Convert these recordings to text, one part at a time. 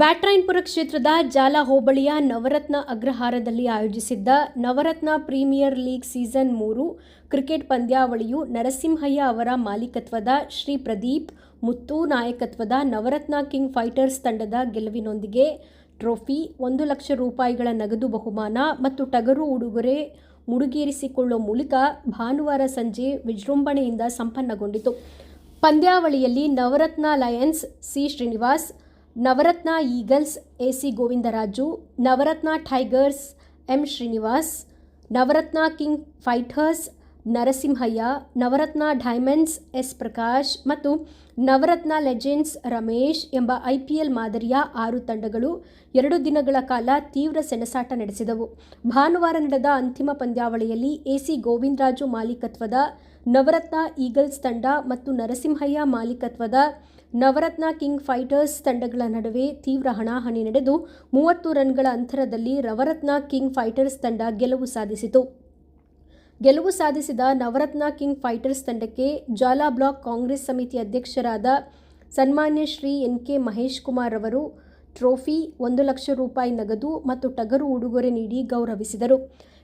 ಬ್ಯಾಟ್ರಾಯನ್ಪುರ ಕ್ಷೇತ್ರದ ಜಾಲ ಹೋಬಳಿಯ ನವರತ್ನ ಅಗ್ರಹಾರದಲ್ಲಿ ಆಯೋಜಿಸಿದ್ದ ನವರತ್ನ ಪ್ರೀಮಿಯರ್ ಲೀಗ್ ಸೀಸನ್ ಮೂರು ಕ್ರಿಕೆಟ್ ಪಂದ್ಯಾವಳಿಯು ನರಸಿಂಹಯ್ಯ ಅವರ ಮಾಲೀಕತ್ವದ ಶ್ರೀ ಪ್ರದೀಪ್ ಮುತ್ತು ನಾಯಕತ್ವದ ನವರತ್ನ ಕಿಂಗ್ ಫೈಟರ್ಸ್ ತಂಡದ ಗೆಲುವಿನೊಂದಿಗೆ ಟ್ರೋಫಿ, ಒಂದು ಲಕ್ಷ ರೂಪಾಯಿಗಳ ನಗದು ಬಹುಮಾನ ಮತ್ತು ಟಗರು ಉಡುಗೊರೆ ಮುಡುಗೇರಿಸಿಕೊಳ್ಳುವ ಮೂಲಕ ಭಾನುವಾರ ಸಂಜೆ ವಿಜೃಂಭಣೆಯಿಂದ ಸಂಪನ್ನಗೊಂಡಿತು. ಪಂದ್ಯಾವಳಿಯಲ್ಲಿ Navaratna lions, C Srinivas Navaratna eagles A C Govindaraju, Navaratna tigers, M. Srinivas, Navaratna king fighters, Narasimhaiah, Navaratna diamonds, S. Prakash ಮತ್ತು ನವರತ್ನ ಲೆಜೆಂಡ್ಸ್ ರಮೇಶ್ ಎಂಬ ಐಪಿಎಲ್ ಮಾದರಿಯ ಆರು ತಂಡಗಳು ಎರಡು ದಿನಗಳ ಕಾಲ ತೀವ್ರ ಸೆಣಸಾಟ ನಡೆಸಿದವು. ಭಾನುವಾರ ನಡೆದ ಅಂತಿಮ ಪಂದ್ಯಾವಳಿಯಲ್ಲಿ ಎಸಿ ಗೋವಿಂದರಾಜು ಮಾಲೀಕತ್ವದ ನವರತ್ನ ಈಗಲ್ಸ್ ತಂಡ ಮತ್ತು ನರಸಿಂಹಯ್ಯ ಮಾಲೀಕತ್ವದ ನವರತ್ನ ಕಿಂಗ್ ಫೈಟರ್ಸ್ ತಂಡಗಳ ನಡುವೆ ತೀವ್ರ ಹಣಾಹಣಿ ನಡೆದು ಮೂವತ್ತು ರನ್ಗಳ ಅಂತರದಲ್ಲಿ ನವರತ್ನ ಕಿಂಗ್ ಫೈಟರ್ಸ್ ತಂಡ ಗೆಲುವು ಸಾಧಿಸಿತು. ಗೆಲುವು ಸಾಧಿಸಿದ ನವರತ್ನ ಕಿಂಗ್ ಫೈಟರ್ಸ್ ತಂಡಕ್ಕೆ ಜಾಲಾ ಬ್ಲಾಕ್ ಕಾಂಗ್ರೆಸ್ ಸಮಿತಿ ಅಧ್ಯಕ್ಷರಾದ ಸನ್ಮಾನ್ಯ ಶ್ರೀ ಎನ್ ಕೆ ಮಹೇಶ್ ಕುಮಾರ್ ಅವರು ಟ್ರೋಫಿ, ಒಂದು ಲಕ್ಷ ರೂಪಾಯಿ ನಗದು ಮತ್ತು ಟಗರು ಉಡುಗೊರೆ ನೀಡಿ ಗೌರವಿಸಿದರು.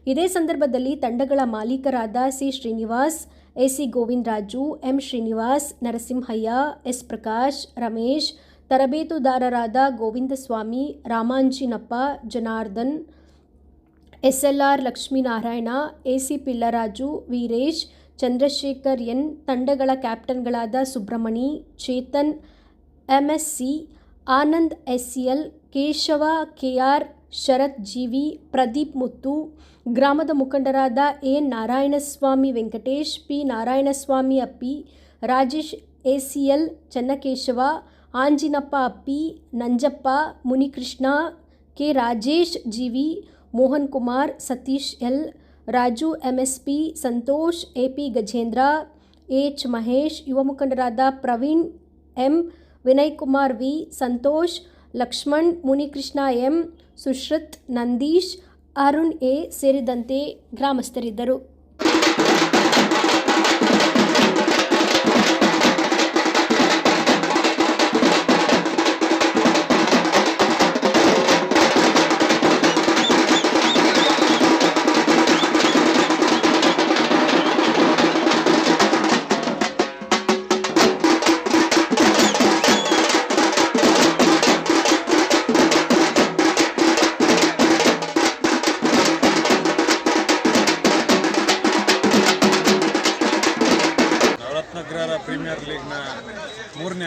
ಇದೇ ಸಂದರ್ಭದಲ್ಲಿ ತಂಡಗಳ ಮಾಲೀಕರಾದ C Srinivas AC Govindaraju M Srinivas, Narasimhaiah, S Prakash, Ramesh, ತರಬೇತುದಾರರಾದ Govindaswamy, Ramanjinappa, Janardhan, SLR Lakshminarayana, AC Pillaraju, Veeresh, Chandrashekar N, ತಂಡಗಳ ಕ್ಯಾಪ್ಟನ್ಗಳಾದ Subramani Chetan, MSC, Anand SCL, Keshava, KR Sharath GV Pradeep Muthu, ಗ್ರಾಮದ ಮುಖಂಡರಾದ A. Narayanaswamy Venkatesh, P. Narayanaswamy Appi, Rajesh ACL Channakeshava, Anjinappa Appi, Nanjappa, Munikrishna, K. Rajesh GV, Mohan Kumar, Satish L, Raju M S P Santosh A P Gajendra, H. Mahesh, ಯುವ ಮುಖಂಡರಾದ Praveen M. Vinay Kumar V, Santosh Lakshman Munikrishna M Sushrath Nandish Arun A ಸೇರಿದಂತೆ ಗ್ರಾಮಸ್ಥರಿದ್ದರು.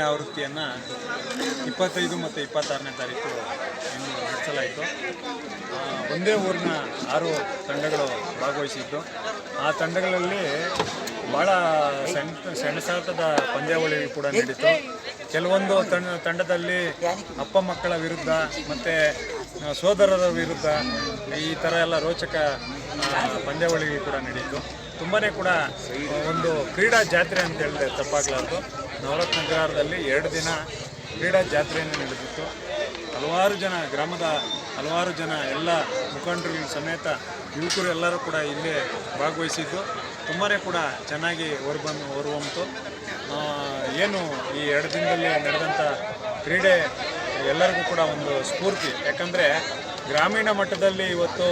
ಆವೃತ್ತಿಯನ್ನು ಇಪ್ಪತ್ತೈದು ಮತ್ತು ಇಪ್ಪತ್ತಾರನೇ ತಾರೀಕು ಇನ್ನು ನಡೆಸಲಾಯಿತು. ಒಂದೇ ಊರಿನ ಆರು ತಂಡಗಳು ಭಾಗವಹಿಸಿದ್ದು. ಆ ತಂಡಗಳಲ್ಲಿ ಭಾಳ ಸಣ್ಣ ಸೆಣಸಾಟದ ಪಂದ್ಯಾವಳಿ ಕೂಡ ನಡೀತು. ಕೆಲವೊಂದು ತಂಡ, ತಂಡದಲ್ಲಿ ಅಪ್ಪ ಮಕ್ಕಳ ವಿರುದ್ಧ ಮತ್ತು ಸೋದರರ ವಿರುದ್ಧ ಈ ಥರ ಎಲ್ಲ ರೋಚಕ ಪಂದ್ಯಾವಳಿ ಕೂಡ ನಡೀತು. ತುಂಬಾ ಕೂಡ ಒಂದು ಕ್ರೀಡಾ ಜಾತ್ರೆ ಅಂತ ಹೇಳಿದ್ರೆ ತಪ್ಪಾಗಲಾರ್ದು. ನವರತ್ನ ಎರಡು ದಿನ ಕ್ರೀಡಾ ಜಾತ್ರೆಯನ್ನು ನಡೆದಿತ್ತು. ಹಲವಾರು ಜನ, ಗ್ರಾಮದ ಹಲವಾರು ಜನ, ಎಲ್ಲ ಮುಖಂಡರು ಸಮೇತ ಯುವಕರು ಎಲ್ಲರೂ ಕೂಡ ಇಲ್ಲೇ ಭಾಗವಹಿಸಿದ್ದು. ತುಂಬಾ ಕೂಡ ಚೆನ್ನಾಗಿ ಹೊರಬಂದು ಹೊರಬಂತು ಏನು ಈ ಎರಡು ದಿನದಲ್ಲಿ ನಡೆದಂಥ ಕ್ರೀಡೆ ಎಲ್ಲರಿಗೂ ಕೂಡ ಒಂದು ಸ್ಫೂರ್ತಿ. ಯಾಕಂದರೆ ಗ್ರಾಮೀಣ ಮಟ್ಟದಲ್ಲಿ ಇವತ್ತು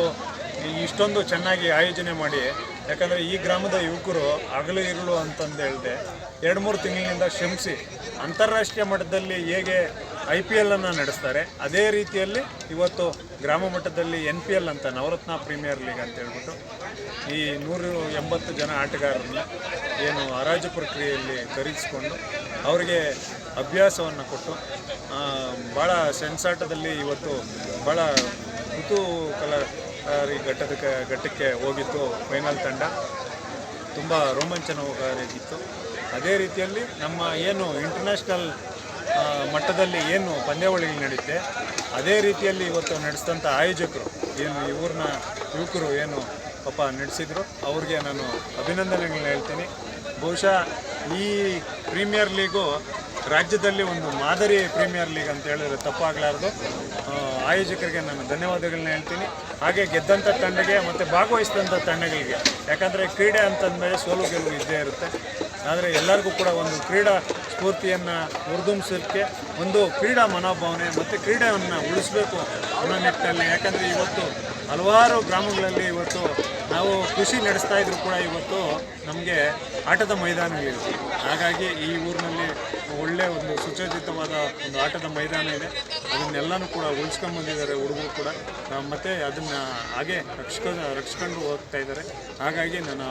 ಇಷ್ಟೊಂದು ಚೆನ್ನಾಗಿ ಆಯೋಜನೆ ಮಾಡಿ ಯಾಕಂದರೆ ಈ ಗ್ರಾಮದ ಯುವಕರು ಹಗಲು ಇರಲು ಅಂತಂದು ಹೇಳಿದೆ, ಎರಡು ಮೂರು ತಿಂಗಳಿನಿಂದ ಶ್ರಮಿಸಿ ಅಂತಾರಾಷ್ಟ್ರೀಯ ಮಟ್ಟದಲ್ಲಿ ಹೇಗೆ ಐ ಪಿ ಎಲ್ಲನ್ನು ನಡೆಸ್ತಾರೆ, ಅದೇ ರೀತಿಯಲ್ಲಿ ಇವತ್ತು ಗ್ರಾಮ ಮಟ್ಟದಲ್ಲಿ ಎನ್ ಪಿ ಎಲ್ ಅಂತ ನವರತ್ನ ಪ್ರೀಮಿಯರ್ ಲೀಗ್ ಅಂತ ಹೇಳ್ಬಿಟ್ಟು ಈ ನೂರು ಎಂಬತ್ತು ಜನ ಆಟಗಾರರನ್ನು ಏನು ಹರಾಜು ಪ್ರಕ್ರಿಯೆಯಲ್ಲಿ ಖರೀದಿಸಿಕೊಂಡು ಅವರಿಗೆ ಅಭ್ಯಾಸವನ್ನು ಕೊಟ್ಟು ಭಾಳ ಸೆನ್ಸಾಟದಲ್ಲಿ ಇವತ್ತು ಭಾಳ ಕುತೂಹಲಕಾರಿ ಘಟ್ಟದಕ್ಕೆ ಘಟ್ಟಕ್ಕೆ ಹೋಗಿತ್ತು ಫೈನಲ್ ತಂಡ. ತುಂಬ ರೋಮಾಂಚನಕಾರಿಯಾಗಿತ್ತು. ಅದೇ ರೀತಿಯಲ್ಲಿ ನಮ್ಮ ಏನು ಇಂಟರ್ನ್ಯಾಷನಲ್ ಮಟ್ಟದಲ್ಲಿ ಏನು ಪಂದ್ಯಾವಳಿಗಳು ನಡೆಯುತ್ತೆ ಅದೇ ರೀತಿಯಲ್ಲಿ ಇವತ್ತು ನಡೆಸಿದಂಥ ಆಯೋಜಕರು, ಏನು ಇವ್ರನ್ನ ಯುವಕರು ಏನು ಪಾಪ ನಡೆಸಿದ್ರು, ಅವ್ರಿಗೆ ನಾನು ಅಭಿನಂದನೆಗಳನ್ನ ಹೇಳ್ತೀನಿ. ಬಹುಶಃ ಈ ಪ್ರೀಮಿಯರ್ ಲೀಗು ರಾಜ್ಯದಲ್ಲಿ ಒಂದು ಮಾದರಿ ಪ್ರೀಮಿಯರ್ ಲೀಗ್ ಅಂತ ಹೇಳಿದ್ರೆ ತಪ್ಪಾಗಲಾರದು. ಆಯೋಜಕರಿಗೆ ನಾನು ಧನ್ಯವಾದಗಳನ್ನ ಹೇಳ್ತೀನಿ. ಹಾಗೆ ಗೆದ್ದಂಥ ತಂಡಗೆ ಮತ್ತು ಭಾಗವಹಿಸಿದಂಥ ತಂಡಗಳಿಗೆ. ಯಾಕಂದರೆ ಕ್ರೀಡೆ ಅಂತಂದಮೇಲೆ ಸೋಲು ಗೆಲುವು ಇದ್ದೇ ಇರುತ್ತೆ. ಆದರೆ ಎಲ್ಲರಿಗೂ ಕೂಡ ಒಂದು ಕ್ರೀಡಾ ಸ್ಫೂರ್ತಿಯನ್ನು ಹುರಿದುಂಬಿಸೋಕ್ಕೆ ಒಂದು ಕ್ರೀಡಾ ಮನೋಭಾವನೆ ಮತ್ತು ಕ್ರೀಡೆಯನ್ನು ಉಳಿಸಬೇಕು ಅನ್ನೋ ನಿಟ್ಟಿನಲ್ಲಿ. ಯಾಕಂದರೆ ಇವತ್ತು ಹಲವಾರು ಗ್ರಾಮಗಳಲ್ಲಿ ಇವತ್ತು ನಾವು ಕೃಷಿ ನಡೆಸ್ತಾ ಇದ್ರು ಕೂಡ ಇವತ್ತು ನಮಗೆ ಆಟದ ಮೈದಾನವಿದೆ ಹಾಗಾಗಿ ಈ ಊರಿನಲ್ಲಿ ಒಳ್ಳೆಯ ಒಂದು ಸುಸಜ್ಜಿತವಾದ ಒಂದು ಆಟದ ಮೈದಾನ ಇದೆ. ಅದನ್ನೆಲ್ಲನೂ ಕೂಡ ಉಳಿಸ್ಕೊಂಬಂದಿದ್ದಾರೆ ಹುಡುಗರು ಕೂಡ. ಮತ್ತು ಅದನ್ನು ಹಾಗೆ ರಕ್ಷಕ, ರಕ್ಷಿಸ್ಕೊಂಡು ಹೋಗ್ತಾ ಇದ್ದಾರೆ. ಹಾಗಾಗಿ ನಾನು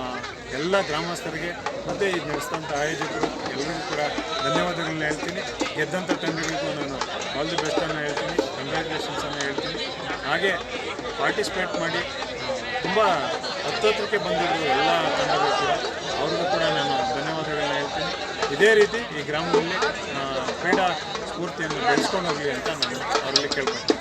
ಎಲ್ಲ ಗ್ರಾಮಸ್ಥರಿಗೆ ಮತ್ತು ಇದು ನಡೆಸಿದಂಥ ಆಯೋಜಕರು ಎಲ್ಲರಿಗೂ ಕೂಡ ಧನ್ಯವಾದಗಳನ್ನ ಹೇಳ್ತೀನಿ. ಗೆದ್ದಂಥ ತಂಡಗಳಿಗೂ ನಾನು ಆಲ್ ದಿ ಬೆಸ್ಟನ್ನು ಹೇಳ್ತೀನಿ. ಕಂಗ್ರ್ಯಾಚುಲೇಷನ್ಸನ್ನು ಹೇಳ್ತೀನಿ. ಹಾಗೆ ಪಾರ್ಟಿಸಿಪೇಟ್ ಮಾಡಿ ತುಂಬ ಹತ್ತತ್ರಕ್ಕೆ ಬಂದಿರೋ ಎಲ್ಲ ತಂಡಗಳು ಕೂಡ, ಅವ್ರಿಗೂ ಕೂಡ ನಾನು ಧನ್ಯವಾದಗಳನ್ನ ಹೇಳ್ತೀನಿ. ಇದೇ ರೀತಿ ಈ ಗ್ರಾಮದಲ್ಲಿ ಕ್ರೀಡಾ ಸ್ಫೂರ್ತಿಯನ್ನು ಬೆಳೆಸ್ಕೊಂಡು ಹೋಗಲಿ ಅಂತ ನಾನು ಅವರಲ್ಲಿ ಕೇಳ್ಕೊತೀನಿ